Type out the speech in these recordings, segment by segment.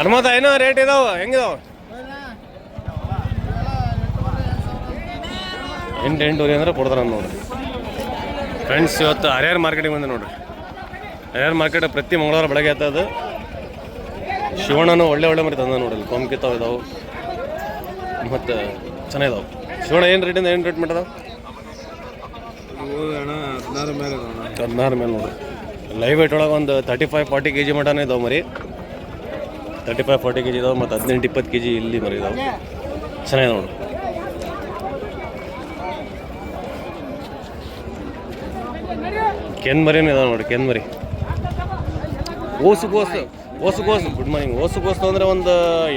ಹನುಮಂತ, ಏನೋ ರೇಟ್ ಇದಾವ, ಹೆಂಗಿದಾವ? ಎಂಟು ಎಂಟೂವರೆ ಅಂದ್ರೆ ಕೊಡ್ತಾರ ನೋಡ್ರಿ. ಫ್ರೆಂಡ್ಸ್ ಇವತ್ತು ಹರಿಹರ ಮಾರ್ಕೆಟಿಗೆ ಬಂದೆ ನೋಡ್ರಿ. ಹರಿಹರ ಮಾರ್ಕೆಟ್ ಪ್ರತಿ ಮಂಗಳವಾರ ಬೆಳಗ್ಗೆ ಎತ್ತದು ಶಿವಣ್ಣನು ಒಳ್ಳೆ ಒಳ್ಳೆ ಮರಿ ತಂದ ನೋಡ್ರಿ ಕೊಂಕಿತ್ತಾವ ಇದಾವೆ. ಮತ್ತು ಚೆನ್ನಾಗಿದಾವೆ ಶಿವಣ್ಣ, ಏನು ರೇಟಿಂದ ಏನು ರೇಟ್ ಮಾಡಿದಾವ ಹದಿನಾರು ಮೇಲೆ ನೋಡ್ರಿ. ಲೈವ್ ವೇಟ್ ಒಳಗೆ ಒಂದು thirty five forty K G ಮಟನೇ ಇದಾವೆ ಮರಿ. Thirty five forty K G ಇದಾವೆ ಮತ್ತು ಹದಿನೆಂಟು ಇಪ್ಪತ್ತು ಕೆ ಜಿ ಇಲ್ಲಿ ಮರಿ ಇದಾವೆ ಚೆನ್ನಾಗಿದೆ ನೋಡು. ಕೆನ್ ಮರಿನೂ ಇದಾವೆ ನೋಡಿ ಕೆನ್ ಮರಿ. ಓಸು ಗೋಸು ಓಸು ಗೋಸು ಗುಡ್ ಮಾರ್ನಿಂಗ್ ಓಸು ಗೋಸು ಅಂದರೆ ಒಂದು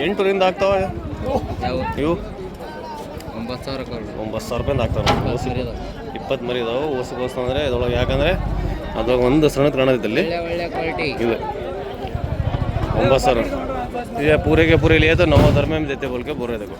ಎಂಟರಿಂದ ಆಗ್ತಾವೆ? ಇವು? ಒಂಬತ್ತು ಸಾವಿರ ಒಂಬತ್ತು ಸಾವಿರ ರೂಪಾಯಿಂದ ಆಗ್ತಾವೆ ಓಸು ಇಪ್ಪತ್ತು ಮರಿ ಇದಾವೆ ಓಸು ಗೋಸು ಅಂದರೆ ಇದ್ರೊಳಗೆ ಯಾಕಂದರೆ ಅದ್ರೊಳಗೆ ಒಂದು ಸಣ್ಣದ ಕಾಣೋದಿದ್ದಲ್ಲಿ ಇದೆ. ಒಂಬತ್ತು ಸಾವಿರ. ये पूरे के पूरे लिए तो नौ हज़ार में हम देते बोल के बोल रहे देखो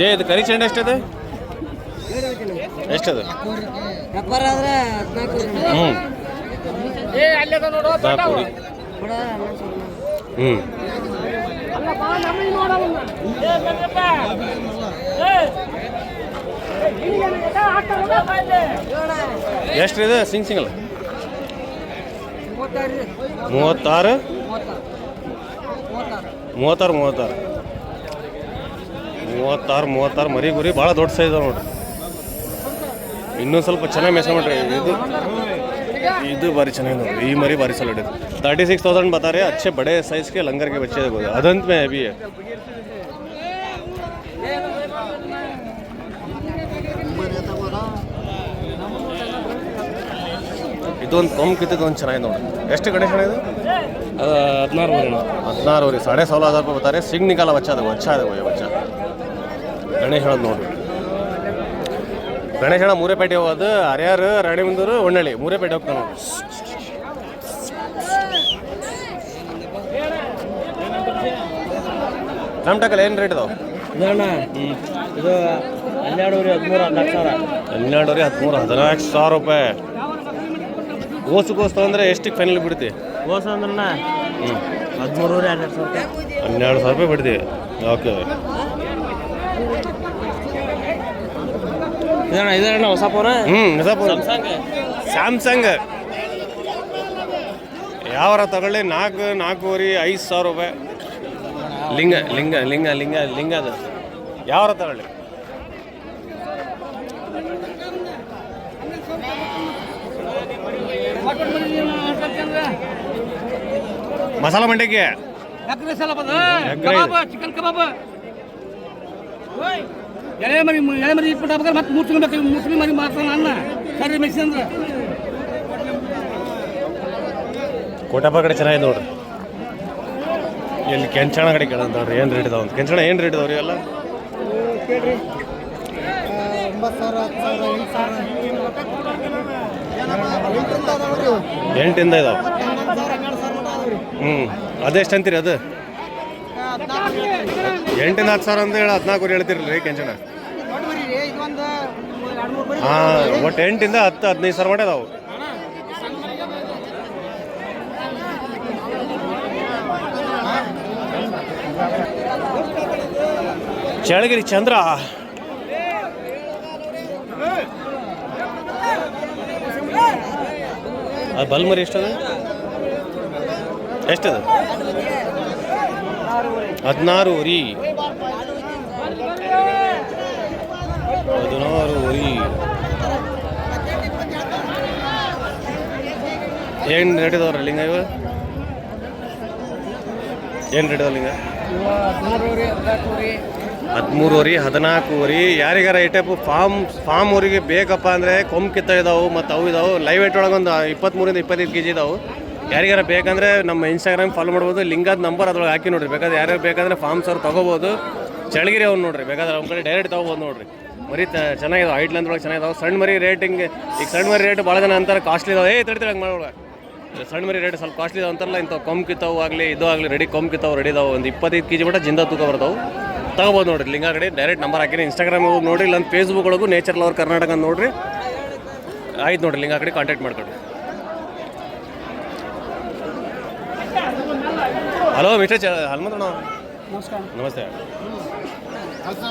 ಏ ಇದು ಕರಿ ಚೆಂಡು ಎಷ್ಟಿದೆ ಎಷ್ಟದು ಹ್ಞೂ ಸಿಂಗ್ ಸಿಂಗಲ್. ಮೂವತ್ತಾರು. ಮೂವತ್ತಾರು? ಮೂವತ್ತಾರು ಮೂವತ್ತಾರು. ಮೂವತ್ತಾರು ಮರಿ ಗುರಿ ಭಾಳ ದೊಡ್ಡ ಸೈಜ್ ನೋಡ್ರಿ. ಇನ್ನೂ ಸ್ವಲ್ಪ ಚೆನ್ನಾಗಿ ಮೆಸ್ ಮಾಡ್ರಿ. ಇದು ಇದು ಭಾರಿ ಚೆನ್ನಾಗಿ ನೋಡಿ ಈ ಮರಿ ಭಾರಿ ಸಲ ಇಡೋದು ತರ್ಟಿ ಸಿಕ್ಸ್ ತೌಸಂಡ್ ಬತ್ತಾರೆ. ಅಚ್ಚೆ ಬಡೆ ಸೈಜ್ಗೆ ಲಂಗರ್ಗೆ ಬಚ್ಚೇದಾಗೋದು ಅದಂತ ಮೇ ಹೆವಿ ಇದೊಂದು ಕೊಂಬ್ ಕಿತ್ತಿದ್ದು ಒಂದು ಚೆನ್ನಾಗಿ ನೋಡಿ ಎಷ್ಟು ಗಣೇಶ ಇದು? ಹದಿನಾರು ಹದಿನಾರು ರೀ ಸಾಡೆ ಸಾವಿರ ಹದಿನಾರು ರೂಪಾಯಿ ಬರ್ತಾರೆ ಸಿಗ್ನಿಕಾಲ ಬಚ್ಚ ಅದ ಬಚ್ಚ ಅದ ವಚ್ಚ ಗಣೇಶ ಹೇಳೋದು ನೋಡ್ರಿ. ಗಣೇಶ ಹೇಳ ಮೂರೇಪೇಟೆ ಹೋಗೋದು ಹರಿಯಾರು ರಾಣಿಬಂದೂರು ಹೊನ್ನಳ್ಳಿ. ಮೂರೇಪೇಟೆ ಹೋಗ್ತಾನೆ ನಮ್ಮ ಟಮಟಕಲ್ ಏನು ರೇಟ್ ಇದಾವೆ ಇದು ಹನ್ನೆರಡುವರೆ ಹದಿಮೂರು ಹದಿನಾಲ್ಕು ಸಾವಿರ. ಹನ್ನೆರಡೂರಿ ಹದಿಮೂರು ಹದಿನಾಲ್ಕು ಸಾವಿರ ರೂಪಾಯಿ. ಓಸು ಅಂದರೆ ಎಷ್ಟಕ್ಕೆ ಫೈನಲ್ ಬಿಡ್ತಿ? ಓಸು ಅಂದ್ರೆ ಹ್ಞೂ ಹದಿಮೂರುವರೆ ಹನ್ನೆರಡು ಸಾವಿರ ರೂಪಾಯಿ. ಹನ್ನೆರಡು ಸಾವಿರ ರೂಪಾಯಿ ಬಿಡ್ತೀವಿ ಓಕೆ ಇದಣ್ಣ ಇದಣ್ಣ ಹೊಸ ಫೋನ್ ಹ್ಞೂ ನಿಜಾಪುರ ಸ್ಯಾಮ್ಸಂಗ್ ಸ್ಯಾಮ್ಸಂಗ್ ಯಾವರ ತಗೊಳ್ಳಿ? ನಾಲ್ಕು ನಾಲ್ಕೂವರೆ ಐದು ಸಾವಿರ ರೂಪಾಯಿ. ಲಿಂಗ ಲಿಂಗ ಲಿಂಗ ಲಿಂಗ ಲಿಂಗ ಅದು. ಯಾವರ ತಗೊಳ್ಳಿ? ಮಸಾಲ ಇದೆ. Chicken kebab. ಎಳೆ ಮರಿ ಎಳೆ ಮರಿ ಇಟ್ಬಿಟ್ಟು ಮತ್ತೆ ಮುಚ್ಕೊಬೇಕು ಮುಸ್ಲಿಂ ಮರಿ ಮಾಡ್ತಾನೆ ಅನ್ನ. ಸರಿ ಮಿಕ್ಸಿ ಅಂದ್ರೆ. ಕೋಟಪ್ಪ ಕಡೆ ಚೆನ್ನಾಗಿದೆ ನೋಡ್ರಿ. ಇಲ್ಲಿ ಕೆಂಚಣ ಕಡೆ ಕೇಳಂತ ನೋಡ್ರಿ, ಏನು ರೇಟ್ ಇದಾವೆ ಕೆಂಚಣ ಏನು ರೇಟ್ ಇದಾವ್ರಿ ಎಲ್ಲ? ಕೇಳ್ರಿ ಎಂಟಿಂದ ಇದಾವೆ. ಹ್ಞೂ ಅದೆಷ್ಟು ಅಂತೀರಿ ಅದು? ಎಂಟಿಂದ ಹತ್ತು ಸಾವಿರ ಅಂತ ಹೇಳಿ ಹದಿನಾಲ್ಕು ಮೂರು ಮರಿ ಹಾಂ, ಒಟ್ಟು ಎಂಟಿಂದ ಹತ್ತು, ಹದಿನೈದು ಸಾವಿರ ಮಟ್ಟ ಅದಾವು ಚಳಗಿರಿ ಚಂದ್ರ ಬಲ್ಮರಿ ಎಷ್ಟದ? ಎಷ್ಟದು? ಹದಿನಾರು ವರಿ ಹದಿನಾರು ವರಿ ಏನು ರೇಟ್ ಇದಾವ್ರ ಲಿಂಗ ಇವ? ಏನು ರೇಟ್ ಇದಾವ ಲಿಂಗ? ಹದಿಮೂರುವರೆ ಹದಿನಾಲ್ಕೂವರೆ ಯಾರಿಗಾರ ಈ ಟೈಪ್ ಫಾರ್ಮ್ ಫಾರ್ಮ್ ಊರಿಗೆ ಬೇಕಪ್ಪ ಅಂದರೆ ಕೊಂಬ್ ಕಿತ್ತ ಇದಾವೆ ಮತ್ತು ಅವು ಇದಾವೆ. ಲೈವ್ ವೇಟ್ ಒಂದು ಇಪ್ಪತ್ತ್ಮೂರಿಂದ ಇಪ್ಪತ್ತೈದು ಕೆ ಜಿ ಇದಾವೆ. ಯಾರಿಗಾರ ಬೇಕಂದರೆ ನಮ್ಮ ಇನ್ಸ್ಟಾಗ್ರಾಮ್ ಫಾಲೋ ಮಾಡ್ಬೋದು. ಲಿಂಗದ ನಂಬರ್ ಅದ್ರೊಳಗೆ ಹಾಕಿ ನೋಡ್ರಿ. ಬೇಕಾದ್ರೆ ಯಾರ್ಯಾರು ಬೇಕಂದ್ರೆ ಫಾರ್ಮ್ಸ್ ಅವ್ರು ತೊಗೋಬೋದು. ಚಳಗಿರಿ ಅವ್ನು ನೋಡ್ರಿ. ಬೇಕಾದ್ರೆ ಅವ್ನ ಕಡೆ ಡೈರೆಕ್ಟ್ ತೊಗೋಬೋದು ನೋಡ್ರಿ. ಮರಿ ಚೆನ್ನಾಗಿದೆ ಚೆನ್ನಾಗಿದಾವೆ. ಹೈಟ್ ಲೆಂತ್ ಒಳಗೆ ಚೆನ್ನಾಗಿದಾವೆ. ಸಣ್ಣ ಮರಿ ರೇಟಿಂಗ್ ಈಗ ಸಣ್ಣ ಮರಿ ರೇಟ್ ಭಾಳ ಜನ ಅಂತಾರೆ ಕಾಸ್ಟ್ಲಿ ಇದಾವೆ ಏ ತಡಿತಾರೆ ಹಂಗೆ ಮಾಡೋಣ ಸಣ್ಣ ಮರಿ ರೇಟ್ ಸ್ವಲ್ಪ ಕಾಸ್ಟ್ಲಿ ಇದಾವೆ ಅಂತಾರಲ್ಲ, ಇಂಥವು ಕೊಮ್ ಕಿತ್ತಾವು ಆಗಲಿ, ಇದು ಆಗಲಿ, ರೆಡಿ ಕೊಮ್ ಕಿತ್ತಾವು, ರೆಡಿ ಇದಾವೆ. ಒಂದು ಇಪ್ಪತ್ತೈದು ಕೆ ಜಿ ಮಟ್ಟ ಜಿಂದ ತೂಕ ಬರ್ತಾವೆ. ತಗೋಬೋದು ನೋಡ್ರಿ. ಲಿಂಗ ಕಡೆ ಡೈರೆಕ್ಟ್ ನಂಬರ್ ಹಾಕಿನಿ. ಇನ್ಸ್ಟಾಗ್ರಾಮ್ ನೋಡಿ ಇಲ್ಲ ಫೇಸ್ಬುಕ್ ಒಳಗೂ ನೇಚರ್ ಲವರ್ ಕರ್ನಾಟಕ ನೋಡ್ರಿ. ಆಯ್ತು ನೋಡ್ರಿ. ಲಿಂಗ ಕಡೆ ಕಾಂಟ್ಯಾಕ್ಟ್ ಮಾಡ್ಕೊಡ್ರಿ. ಹಲೋ ಮಿಸ್ಟರ್ ಚ ಹನುಮಂತಣ್ಣ ನಮಸ್ಕಾರ. ನಮಸ್ತೆ. ಹತ್ತು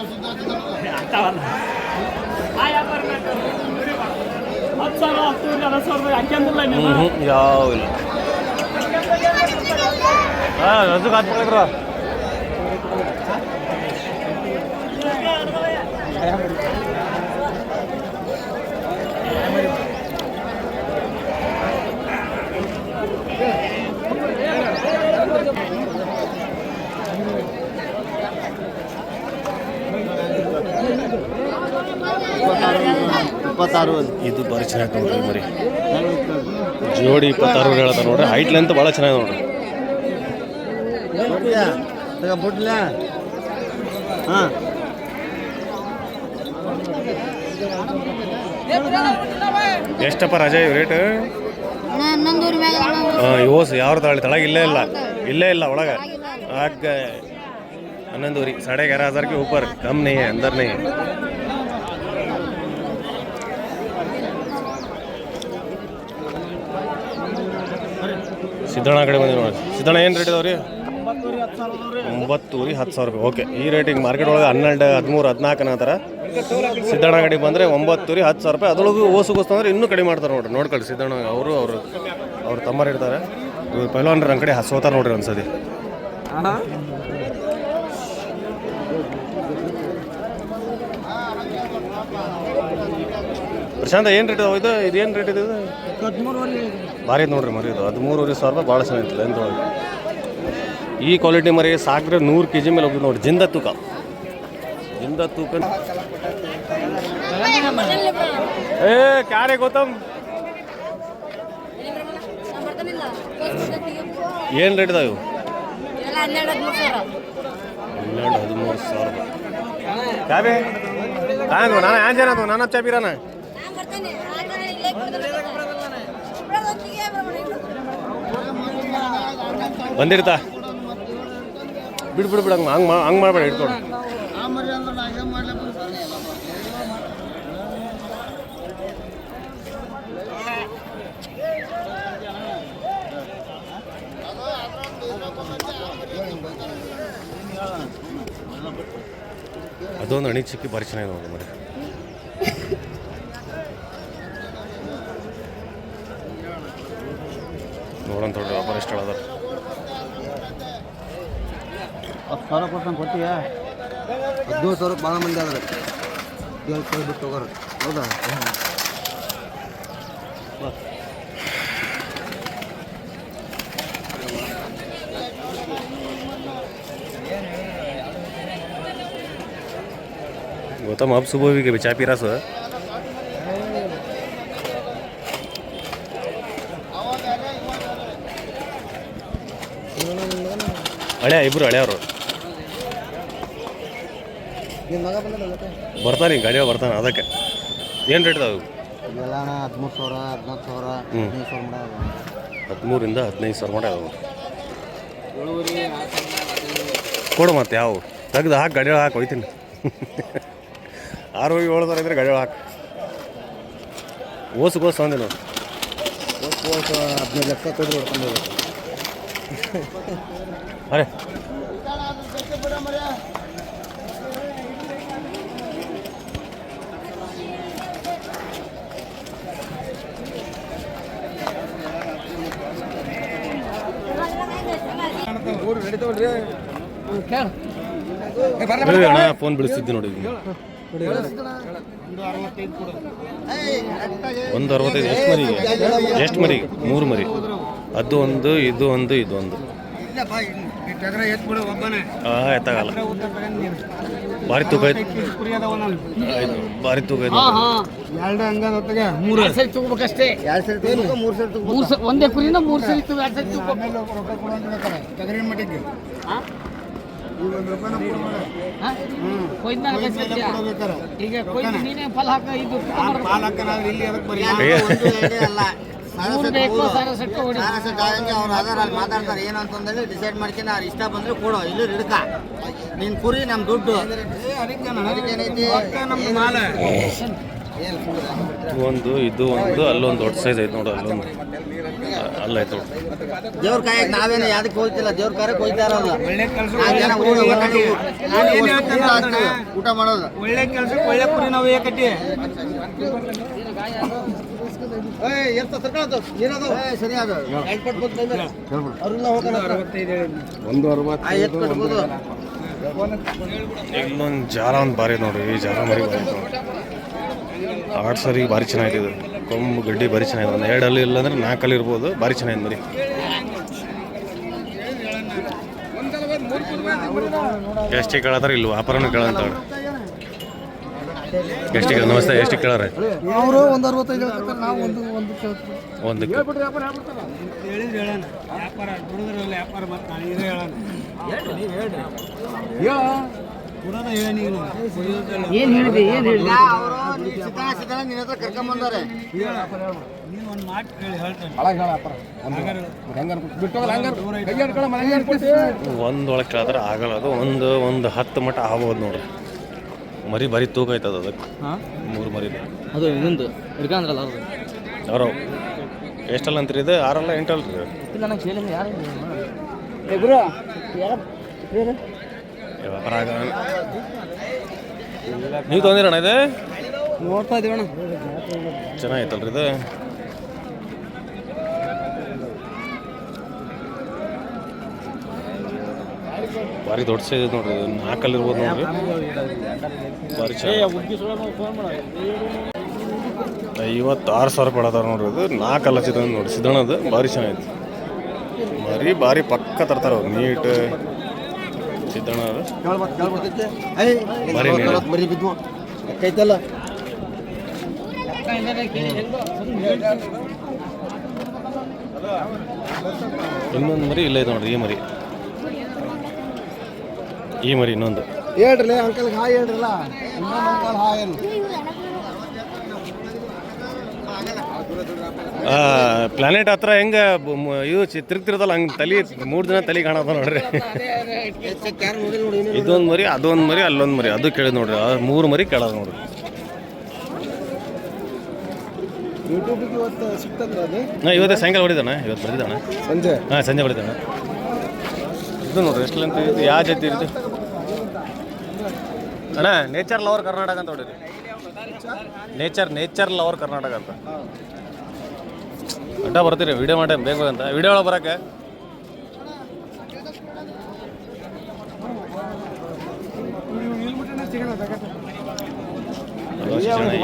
ಸಾವಿರ ಹತ್ತು ಅರವತ್ತು ಸಾವಿರ ಹಾಕ್ಯಂದಿಲ್ಲ ಹ್ಞೂ ಹ್ಞೂ ಯಾವ ಇಲ್ಲ ಹಾಂ ರಜಕ್ಕೆ ಹಾಕ್ಬಿಡ್ರ ಇಪ್ಪತ್ತಾರು ಇದು ಭಾರಿ ಚೆನ್ನಾಗಿ ನೋಡ್ರಿ ಬರಿ ಜೋಡಿ ಇಪ್ಪತ್ತಾರು ಹೇಳ್ತಾರೆ ನೋಡ್ರಿ. ಹೈಟ್ ಲೆಂತ್ ಭಾಳ ಚೆನ್ನಾಗಿ ನೋಡ್ರಿ. ಹಾಂ. ಎಷ್ಟಪ್ಪ ರಜಾ ರೇಟ್ ಯೋಸ್ ಇವೋಸ್ ತಾಳಿ? ತಳಗೆ ಇಲ್ಲೇ ಇಲ್ಲ. ಇಲ್ಲೇ ಇಲ್ಲ ಒಳಗೆ. ಆಗ ಹನ್ನೊಂದೂರಿ. ಸಾಡೆ ಗ್ಯಾರ ಹಜಾರ್ಗೆ ಊಪರ್ ಕಮ್ಮಿ ನೀ. ಸಿದ್ದಣ್ಣ ಕಡೆ ಬಂದಿವಿ ನೋಡಿ. ಸಿದ್ದಣ್ಣ, ಏನು ರೇಟ್ ಇದಾವೆ ರೀ ಒಂಬತ್ತು ರೀ ಹತ್ತು ಸಾವಿರ ರೂಪಾಯಿ. ಓಕೆ ಈ ರೇಟಿಗೆ ಮಾರ್ಕೆಟ್ ಒಳಗೆ ಹನ್ನೆರಡು, ಹದಿಮೂರು ಹದಿನಾಲ್ಕು ಅನ್ನತ್ತಾರ ಸಿದ್ದಣ್ಣ ಕಡೆ ಬಂದರೆ ಒಂಬತ್ತು ರೀ ಹತ್ತು ಸಾವಿರ ರೂಪಾಯಿ. ಅದ್ರೊಳಗು ಓಸು ಗೊಸ್ತು ಅಂದ್ರೆ ಇನ್ನೂ ಕಡಿಮೆ ಮಾಡ್ತಾರೆ ನೋಡಿರಿ. ನೋಡ್ಕೊಳ್ಳಿ, ಸಿದ್ದಣ್ಣ ಅವರು ಅವರು, ಅವ್ರ ತಮ್ಮರು ಇರ್ತಾರೆ. ಇವ್ರು ಪೈಲ್ವಾನ್ರ ನಮ್ಮ ಕಡೆ ಹಸೋತಾರ ನೋಡ್ರಿ ಒಂದ್ಸತಿ. ಪ್ರಶಾಂತ, ಏನು ರೇಟ್ ಇದು? ಇದು ಏನು ರೇಟ್ ಇದು? ಭಾರಿ ನೋಡ್ರಿ ಮರಿ ಇದು ಹದಿಮೂರುವರೆ ಸಾವಿರ ರೂಪಾಯಿ ಭಾಳ ಚೆನ್ನಾಗಿತ್ತು ಲೆಂತ್ ಈ ಕ್ವಾಲಿಟಿ ಮರಿ ಸಾಕ್ರೆ ನೂರು ಕೆ ಜಿ ಮೇಲೆ ಹೋಗ್ತದೆ ನೋಡಿ ಜಿಂದ ತೂಕ ಜಿಂದ ತೂಕ ಏ ಕ್ಯಾರೆ ಗೌತಮ್ ಏನು ರೇಟ್ ಇದಾವೆ ಇವು ಹನ್ನೆರಡು ಹದಿಮೂರು ಸಾವಿರ ಕ್ಯಾಬೆ ಕಾಯ್ದು ನಾನು ಆಂಜನ ನಾನು ಚಾಪಿರಾನ ನಾನು ಬರ್ತೇನೆ ಆದ್ರೆ ಇಲ್ಲೇ ಹೊತ್ತಿಗೆ ಬಂದಿರ್ತಾ? ಬಿಡು ಬಿಡು ಬಿಡು, ಹಂಗೆ ಹಂಗೆ ಮಾ ಹಂಗೆ ಮಾಡಬೇಡ ಇಟ್ಕೊಂಡು ಅದೊಂದು ಅಣಿ ಚಿಕ್ಕಿ ಭಾರಿ ಚೆನ್ನಾಗಿ ನೋಡಿ ಮರಿ. ನೋಡೋಣ ದೊಡ್ಡ ವ್ಯಾಪಾರ ಇಷ್ಟ ಅದಾರ ಹತ್ತು ಸಾವಿರ ಕೊಡ್ತಾನೆ ಕೊಟ್ಟಿಯ ಹದಿನೇಳು ಸಾವಿರ ಭಾಳ ಮಂದಿ ಆದ್ರೆ ಏಳು ಸಾವಿರ ಬಿಟ್ಟು ಹೋಗೋರು ಹೌದಾ गौतम अब सुबह भी कभी चाय पी रहा सर ಹಳೆ ಇಬ್ರು ಹಳೆಯವರು ನಿಮ್ಮ ಮಗ ಬಂದಲ್ಲ ಬರ್ತಾನೆ ಗಾಡಿಯ ಬರ್ತಾನೆ ಅದಕ್ಕೆ. ಏನು ರೇಟ್ ಅದಾವು? ಇವೆಲ್ಲ ಹದಿಮೂರು ಸಾವಿರ ಹದಿನಾಲ್ಕು ಸಾವಿರ ಹ್ಮ್. ಹದಿನೈದು ಸಾವಿರ ಮಾಡ ಹದಿಮೂರಿಂದ ಹದಿನೈದು ಸಾವಿರ ಮಾಡಿ ಅದಾವೆ. ಕೊಡು ಮತ್ತೆ ಯಾವ? ತೆಗ್ದು ಹಾಕಿ ಗಾಡಿ ಹಾಕಿ ಹೋಯ್ತೀನಿ. ಆರು ಏಳು ಸಾವಿರ ಇದ್ರೆ ಗಾಡಿ ಹಾಕಿ. ಓಸು ಗೋಸು ಅಂದೆ ನೋಡಿ ಹದಿನೈದು ಲಕ್ಷ ಹೊಡ್ಕೊಂಡು ಹೋಗ್ಬೇಕು. ಅರೆ. ಅಣ್ಣ ಫೋನ್ ಬಿಡಿಸ್ತಿದ್ದೆ ನೋಡಿ. ಒಂದು ಅರವತ್ತೈದು ಎಷ್ಟು ಮರಿ ಎಷ್ಟು ಮರಿ ಮೂರು ಮರಿ. ಅದು ಒಂದು ಇದು ಒಂದು ಇದು ಒಂದು. ಹಾಂ ಎತ್ತಾಗಲ್ಲ. ಭಾರಿ ತೂಕ ಐತೆ. ಭಾರಿ ತೂಕ ಎರಡು ನೋಡಿ. ಮೂರು. ಸರಿ ತಗೋಬೇಕಷ್ಟೇ. ಎರಡು ಸರಿ ತಗೋಬೇಕು ಮೂರು ಸರಿ ತಗೋಬೇಕು ಮೂರು ಒಂದೇ ಕುರಿನ ಮೂರು ಸರಿ ತಗೋ ಎರಡು ಸರಿ ತಗೋ ಕೊಯ್ದ್ಮ್ಯಾಗ ಮಟ್ಟಿಗೆ. ಈಗ ಕೊಯ್ದು ನೀನೇ ಫಲ ಹಾಕ ಇದು ಮೂರು ಬೇಕು ಸಾರ ಸೆಟ್ಟು ಹೊಡಿ ಅವ್ರು ಅದಾರ ಅಲ್ಲಿ ಮಾತಾಡ್ತಾರೆ ಏನಂತಂದ್ರೆ ಡಿಸೈಡ್ ಮಾಡ್ಕೊಂಡು ಅವ್ರು ಇಷ್ಟ ಬಂದ್ರೆ ಕೊಡು. ಇಲ್ಲಿ ಹಿಡ್ಕ ನಿನ್ ಕುರಿ ನಮ್ ದುಡ್ಡು. ಒಂದು ಇದು ಒಂದು ಅಲ್ಲೊಂದು ದೊಡ್ಡ ಸೈಜ್ ಐತೆ ನೋಡು ಅಲ್ಲೊಂದು. ಅಲ್ಲ ಐತೆ ನೋಡು. ದೇವ್ರ ಕಾಯಕ್ ನಾವೇನು ಯಾವ್ದಕ್ಕೆ ಹೋಗ್ತಿಲ್ಲ ದೇವ್ರ ಕಾರ್ಯಕ್ಕೆ ಹೋಗ್ತಾ ಇರೋದು. ಊಟ ಮಾಡೋದು. ಒಳ್ಳೆ ಕೆಲಸಕ್ಕೆ ಒಳ್ಳೆ ಕುರಿ ನಾವು ಏಕಟ್ಟಿ ಇಲ್ಲೊಂದು ಜಾರ ಒಂದು ಬಾರಿ ನೋಡ್ರಿ. ಈ ಜಾರ ಮರಿ ಆಡ್ ಸರಿ ಭಾರಿ ಚೆನ್ನಾಗಿದೆ ಇದು. ಕೊಂಬು ಗಡ್ಡಿ ಭಾರಿ ಚೆನ್ನಾಗಿದೆ. ಒಂದು ಎರಡಲ್ಲಿ ಅಲ್ಲಿ ಇಲ್ಲ ಅಂದ್ರೆ ನಾಲ್ಕಲ್ಲಿ ಇರ್ಬೋದು. ಭಾರಿ ಚೆನ್ನಾಗಿದೆ ಮರಿ. ಎಷ್ಟೇ ಕೇಳತ್ತಾರ ಇಲ್ಲಿ ವ್ಯಾಪಾರನೂ ಕೇಳಂತಾಳೆ ಎಷ್ಟಿಗೆ ನಮಸ್ತೆ ಎಷ್ಟು ಕೇಳಾರೆ ಅವರು ಒಂದು ಅರವತ್ತೈದು ಹೇಳ್ತಾರೆ ನಾವು ಒಂದು ಒಂದು ಕೇಳ್ತೀವಿ. ಒಂದಕ್ಕೆ. ಹೇಳಿದ್ರೆ ಹೇಳೋಣ. ವ್ಯಾಪಾರ ದುಡಿದ್ರಲ್ಲ ವ್ಯಾಪಾರ ಮತ್ತೆ ನಾನು ಇದೇ ಹೇಳೋಣ. ಏನು ಹೇಳಿದೆ ಏನು ಹೇಳಿದೆ? ಅವರು ಸಿದ್ಧಾಣ ಸಿದ್ಧಾಣ ನಿನ್ನ ಹತ್ರ ಕರ್ಕೊಂಡ್ ಬಂದಾರೆ ನೀವು ಒಂದು ಮಾತು ಕೇಳಿ ಹೇಳ್ತೇನೆ. ಒಂದು ಒಳಗೆ ಕೇಳಿದ್ರೆ ಆಗಲ್ಲ ಅದು ಒಂದು ಒಂದು ಹತ್ತು ಮಟ್ಟ ಆಗ್ಬೋದು ನೋಡ್ರಿ. ಮರಿ ಬರಿ ತೂಕ ಆಯ್ತದ ಅದಕ್ಕೆ. ಮೂರು ಮರಿ ಅದು ಇನ್ನೊಂದು. ಹಿಡ್ಕಂದ್ರಲ್ಲ ಅವ್ರು ಅವರು ಎಷ್ಟಲ್ಲ ಅಂತೀರಿ ಇದು? ಆರಲ್ಲ ಎಂಟಲ್ಲ ರೀ. ಇಲ್ಲ ನಂಗೆ ಕೇಳಿಲ್ಲ ಯಾರು ಇಬ್ರು ವ್ಯಾಪಾರ ಆಗಲ್ಲ ನೀವು ತೊಗೊಂದಿರಣ್ಣ ಇದು? ನೋಡ್ತಾ ಇದೀವಣ್ಣ. ಚೆನ್ನಾಗೈತಲ್ರಿ ಇದು? ಭಾರಿ ದೊಡ್ಡ ಸೈಜ್ ನೋಡ್ರಿ, ಇದು ನಾಲ್ಕಲ್ಲಿ ಇರ್ಬೋದು ನೋಡ್ರಿ. ಭಾರಿ ಐವತ್ತಾರು ಸಾವಿರ ರೂಪಾಯಿ ನೋಡ್ರಿ ಇದು. ನಾಲ್ಕಲ್ಲ ಚಿತ್ರ ನೋಡಿ ಸಿದ್ದಣ್ಣದು ಭಾರಿ ಚೆನ್ನಾಗಿತ್ತು ಮರಿ ಭಾರಿ ಪಕ್ಕ ತರ್ತಾರೆ ಅವ್ರು, ನೀಟ್. ಸಿದ್ದಣ್ಣ ಅದು. ಇನ್ನೊಂದು ಮರಿ ಇಲ್ಲ ನೋಡ್ರಿ, ಈ ಮರಿ. ಈ ಮರಿ ಇನ್ನೊಂದು. ಹೇಳ್ರಿ ಅಂಕಲ್ ಹಾಯ್ ಹೇಳ್ರಲ್ಲ ಅಂಕಲ್ ಹಾಯ್ ಪ್ಲಾನೆಟ್ ಹತ್ರ ಹೆಂಗ ಇದು ಚಿ- ಹಂಗ ತಲೆ ಮೂರು ದಿನ ತಲೆ ಕಾಣದ ನೋಡ್ರಿ. ಇದೊಂದು ಮರಿ ಅದೊಂದು ಮರಿ ಅಲ್ಲೊಂದು ಮರಿ ಅದು ಕೇಳಿದ್ ನೋಡ್ರಿ. ಮೂರು ಮರಿ ಕೇಳೋದು ನೋಡ್ರಿ. ಯೂಟ್ಯೂಬಿಗೆ ಇವತ್ತು ಸಿಕ್ತಂದ್ರೆ ಅದು? ಹಾಂ ಇವತ್ತೇ ಸಾಯಂಕಾಲ ಹೊಡಿದಾನ? ಇವತ್ತು ಬರ್ತಿದ್ದಾನೆ ಸಂಜೆ? ಹಾಂ ಸಂಜೆ ಹೊಡಿದಾನ ಇದು ನೋಡ್ರಿ ಎಷ್ಟು ಅಂತ ಯಾವ ಜಾತಿ ಇದು? ಅಣ್ಣ ನೇಚರ್ ಲವರ್ ಕರ್ನಾಟಕ ಅಂತ ಹೊಡಿರಿ. ನೇಚರ್ ನೇಚರ್ ಲವರ್ ಕರ್ನಾಟಕ ಅಂತ. ಅಡ್ಡ ಬರ್ತೀರಿ ವಿಡಿಯೋ ಮಾಡಿ ಬೇಕು ಅಂತ. ವಿಡಿಯೋ ಒಳಗೆ ಬರಕ್ಕೆ.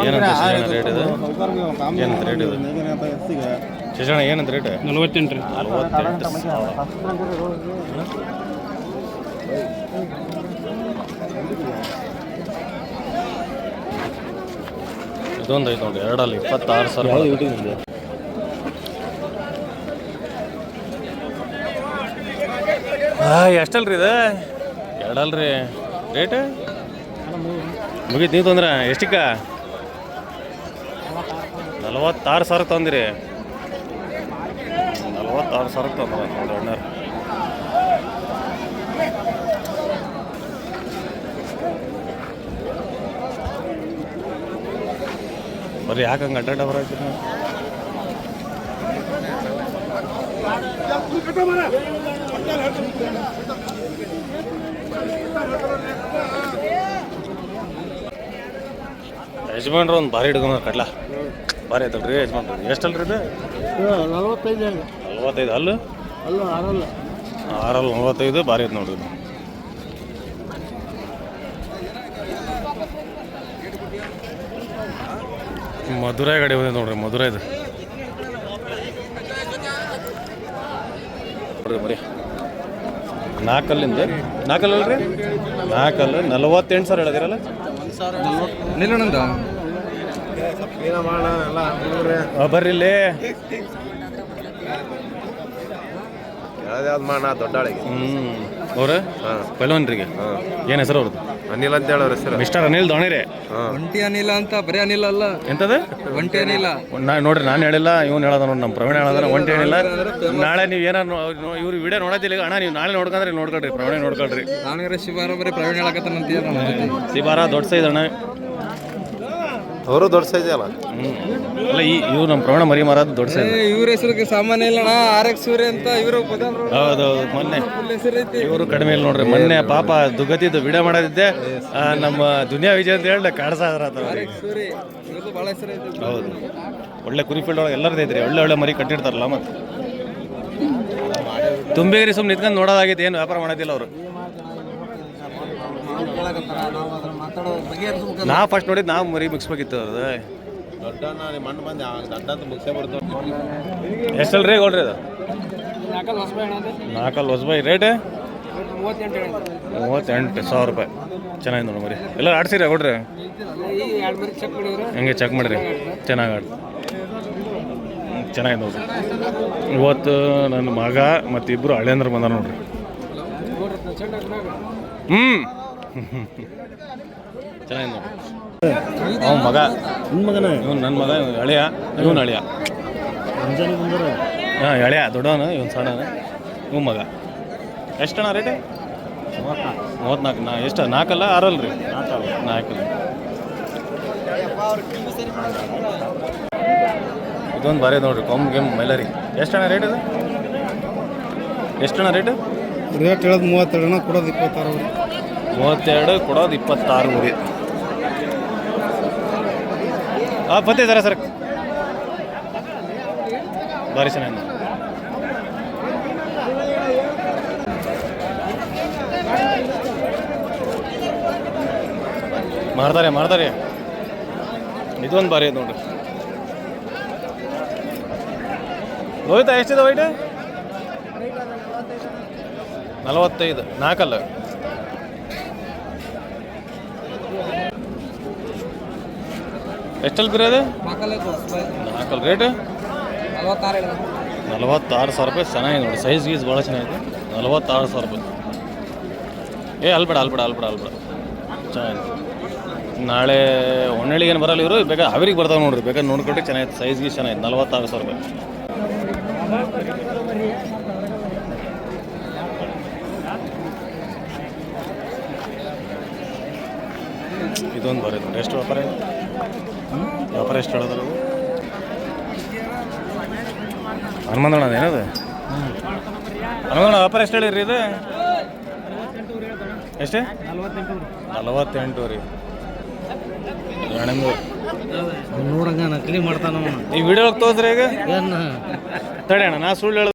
ಏನಂತ ರೇಟ್ ಇದು? ಏನಂತ ರೇಟ್ ನಲವತ್ತೆಂಟು ರೀ ನಲವತ್ತೆಂಟು ಸಾವಿರ. ಇದೊಂದು ಐತೆ ನೋಡಿ ಎರಡಲ್ಲಿ ಇಪ್ಪತ್ತಾರು ಸಾವಿರ ಹಾಂ ಎಷ್ಟಲ್ರಿ ಇದು? ಎರಡಲ್ರಿ. ರೇಟ್ ಮುಗೀತು ನೀವು ತೊಂದ್ರೆ ಎಷ್ಟಕ್ಕ? ನಲವತ್ತಾರು ಸಾವಿರ ತಂದಿರಿ. ನಲವತ್ತಾರು ಸಾವಿರ ತೊಂದ್ರೆ. ನೋಡಿ ಅಣ್ಣಾರು ಬರ್ರಿ ಯಾಕೆ ಹಂಗೆ ಅಡ್ಡಾಡ ಬರೋದಿಲ್ಲ ಯಜಮಾನ್ರು ಒಂದು ಭಾರಿ ಹಿಡ್ಕೊಂಡ್ರ ಕಡ್ಲ. ಭಾರಿ ಐತಲ್ರಿ ಯಜಮಾನ್ರು. ಎಷ್ಟಲ್ರಿ ಇದು? ನಲವತ್ತೈದು ಇದು ನಲ್ವತ್ತೈದು ಅಲ್ಲು ಅಲ್ಲ ಆರಲ್ಲ. ಆರಲ್ಲ ನಲ್ವತ್ತೈದು ಭಾರಿ ಐತೆ ನೋಡ್ರಿ ಇದು. ಮಧುರೈ ಗಾಡಿ ಬಂದಿದೆ ನೋಡ್ರಿ ಮಧುರೈದು. ನೋಡ್ರಿ ನಾಲ್ಕಲ್ಲ ನಾಲ್ಕಲ್ಲಿಂದ? ನಾಲ್ಕಲ್ಲಲ್ರಿ? ನಾಲ್ಕಲ್ಲು ನಲವತ್ತೆಂಟು ಸಾವಿರ ಹೇಳಿದಿರಲ್ಲ? ನಿಲ್ಲಣಂದ ಬರ್ರಿ ಇಲ್ಲಿ. ಯಾವ್ದು ಮಾಡ ದೊಡ್ಡ ಹ್ಞೂ ಅವ್ರ? ಪೈಲ್ವಾನ್ರಿಗೆ? ಏನು ಹೆಸರು ಅವ್ರದ್ದು? ಅನಿಲ್ ಅಂತ ಹೇಳೋರು ಹೆಸರು. ಮಿಸ್ಟರ್ ಅನಿಲ್ ದೋಣಿರೆ. ಒಂಟಿ ಅನಿಲ ಅಂತ ಬರೀ ಅನಿಲ ಅಲ್ಲ. ಎಂತದ? ಒಂಟಿ ಅನಿಲ. ನಾ ನೋಡ್ರಿ ನಾನು ಹೇಳಿಲ್ಲ ಇವ್ನು ಹೇಳೋದ ನೋಡಿ ನಮ್ಮ ಪ್ರವೀಣ್ ಹೇಳೋದ್ರೆ ಒಂಟಿ ಹೇಳಿಲ್ಲ ನಾಳೆ ನೀವು ಏನಾರು ಇವ್ರು ವಿಡಿಯೋ ನೋಡೋದಿಲ್ಲ ಈಗ. ಅಣ್ಣ ನೀವು ನಾಳೆ ನೋಡ್ಕೊಂಡ್ರೆ ನೋಡ್ಕೊಳ್ರಿ ಪ್ರವೀಣ್ ನೋಡ್ಕೊಳ್ರಿ. ನಾನು ಶಿವಾರ ಬರೀ ಪ್ರವೀಣ್ ಹೇಳಕತ್ತಾನಂತ ಶಿವಾರ ದೊಡ್ಡ ಸೈಜ್ ಅಣ್ಣ. ಅವರು ದೊಡ್ಡ ಸೈಜ್ ಅಲ್ಲ. ಹ್ಞೂ ಅಲ್ಲ ಈ ಇವ್ರು ನಮ್ಮ ಪ್ರವೀಣ ಮರಿ ಮಾರೋದು ದೊಡ್ಡ ಸೈಜ್ ಇವ್ರ ಹೆಸರಿಗೆ ಸಾಮಾನ್ಯ ಇಲ್ಲಣ್ಣ ಆರ್ ಎಕ್ಸ್ ಸೂರ್ಯ ಅಂತ ಇವರು ಹೌದು ಮೊನ್ನೆ. ಇವರು ಕಡಿಮೆ ಇಲ್ಲ ನೋಡ್ರಿ ಮೊನ್ನೆ ಪಾಪ ದುಗತಿದ್ದು ವಿಡಿಯೋ ಮಾಡೋದಿದ್ದೆ. ಆ, ನಮ್ಮ ದುನಿಯಾ ವಿಜಯ್ ಅಂತ ಹೇಳಿ ಕಾಡ್ಸಾದ್ರ ಭಾಳ ಹೆಸರು ಐತಿ ಹೌದು. ಒಳ್ಳೆ ಕುರಿ ಫೀಲ್ಡ್ ಒಳಗೆ ಎಲ್ಲರದ್ದು ಐತ್ರಿ ಒಳ್ಳೆ ಒಳ್ಳೆ ಮರಿ ಕಟ್ಟಿರ್ತಾರಲ್ಲ ಮತ್ತೆ. ತುಂಬೇರಿ ಸುಮ್ಮನೆ ನಿಂತ್ಕೊಂಡು ನೋಡೋದಾಗೈತೆ ಏನು ವ್ಯಾಪಾರ ಮಾಡೋದಿಲ್ಲ ಅವರು. ನಾ ಫಸ್ಟ್ ನೋಡಿದ್ ನಾವು ಮರಿ ಮುಗಿಸ್ಬೇಕಿತ್ತು ಅವ್ರದ್ದು ಮಣ್ಣು ಬಂದು ದಡ್ಡ ಮುಗಿಸೇ ಬಿಡ್ತಾವೆ ಎಷ್ಟಲ್ರಿ ಕೊಡ್ರಿ ಅದು? ನಾಲ್ಕಲ್ಲಿ ಹೊಸಬಾಯಿ ರೇಟ್ ಮೂವತ್ತೆಂಟು ಸಾವಿರ ರೂಪಾಯಿ. ಚೆನ್ನಾಗಿ ನೋಡಿ ಮರಿ. ಎಲ್ಲ ಆಡ್ಸಿರಿ ಕೊಡ್ರಿ ಹಂಗೆ ಚೆಕ್ ಮಾಡಿರಿ. ಚೆನ್ನಾಗಿ ಆಡ್ರಿ ಚೆನ್ನಾಗಿ ನೋಡ್ರಿ. ಇವತ್ತು ನನ್ನ ಮಗ ಮತ್ತು ಇಬ್ಬರು ಹಳೇಂದ್ರ ಬಂದಾರ ನೋಡ್ರಿ. ಹ್ಞೂ ಚೆನ್ನಾಗಿ ಅವ್ನ ಮಗ. ನಿಮ್ಮ ಮಗನೇ? ಇವನು ನನ್ನ ಮಗ ಇವ್ನು ಹಳೆಯ ಇವನು ಹಳೆಯ. ಹಾಂ ಎಳೆಯ ದೊಡ್ಡವನು ಇವನು ಸಣ್ಣವನು. ಇವ್ ಮಗ. ಎಷ್ಟಣ್ಣ ರೇಟ್ ಮೂವತ್ನಾಲ್ಕು. ನಾ ಎಷ್ಟು ನಾಲ್ಕಲ್ಲ ಆರಲ್ಲ ರೀ? ನಾಲ್ಕು ಇದೊಂದು ಬಾರಿ ನೋಡ್ರಿ ಕೊಮ್ ಗೆಮ್ ಮೈಲರಿ. ಎಷ್ಟಣ್ಣ ರೇಟ್ ಇದು? ಎಷ್ಟಣ್ಣ ರೇಟು ರೇಟ್ ಹೇಳೋದು ಮೂವತ್ತೆರಡನ ಕೊಡೋದು ಇಪ್ಪತ್ತಾರು. ಮೂವತ್ತೆರಡು ಕೊಡೋದು ಇಪ್ಪತ್ತಾರು ಮುರಿ ಹಾಂ ಬತ್ತಿದ್ದಾರ ಸರ್ ಭಾರಿ ಚೆನ್ನಾಗಿ. ಮಾಡ್ತಾರೆ ಮಾಡ್ತಾರೆ. ಇದೊಂದು ಬಾರಿ ಐತೆ ನೋಡ್ರಿ. ಹೋಯ್ತಾ ಎಷ್ಟಿದೆ ವೈಟ್ ನಲವತ್ತೈದು. ನಾಲ್ಕಲ್ಲ? ಎಷ್ಟಲ್ಲಿ ಬಿರೋದು? ನಾಲ್ಕಲ್ಲಿ ರೇಟ್? ನಲವತ್ತಾರು ಸಾವಿರ ರೂಪಾಯಿ ಚೆನ್ನಾಗಿದೆ ನೋಡಿ ಸೈಜ್ ಗೀಸ್ ಭಾಳ ಚೆನ್ನಾಗಿದೆ. ನಲವತ್ತಾರು ಸಾವಿರ ರೂಪಾಯಿ. ಏ ಅಲ್ಬೇಡ ಅಲ್ಬೇಡ ಅಲ್ಬೇಡ ಅಲ್ಬೇಡ ಚೆನ್ನಾಗಿದೆ. ನಾಳೆ ಹೊನ್ನಳ್ಳಿಗೆ ಏನು ಬರಲ್ಲ ಇವರು ಬೇಕಾ ಅವ್ರಿಗೆ ಬರ್ತಾವೆ ನೋಡ್ರಿ ಬೇಕಾದ್ರೆ ನೋಡ್ಕೊಟ್ಟು ಚೆನ್ನಾಗಿತ್ತು ಸೈಜ್ ಗೀಸ್ ಚೆನ್ನಾಗಿದೆ ನಲವತ್ತಾರು ಸಾವಿರ ರೂಪಾಯಿ. ಇದೊಂದು ಬರೋದು ನೋಡಿ ಎಷ್ಟು ವ್ಯಾಪಾರ? ವ್ಯಾಪಾರ ಎಷ್ಟು ಹೇಳಿದ್ರು ಹನುಮಂತಣ್ಣ ಏನದು? ಹನುಮಂತಣ್ಣ ವ್ಯಾಪಾರ ಎಷ್ಟು ಹೇಳಿರಿ ಇದು? ಎಷ್ಟೇ? ನಲವತ್ತೆಂಟು ರೀ ನೋಡಂಗ ನಕಲಿ ಮಾಡ್ತಾನ ಈ ವಿಡಿಯೋ ತೋರಿಸ್ರಿ ಈಗ. ತಡೆ ಅಣ್ಣ ನಾ ಸುಳ್ಳು ಹೇಳ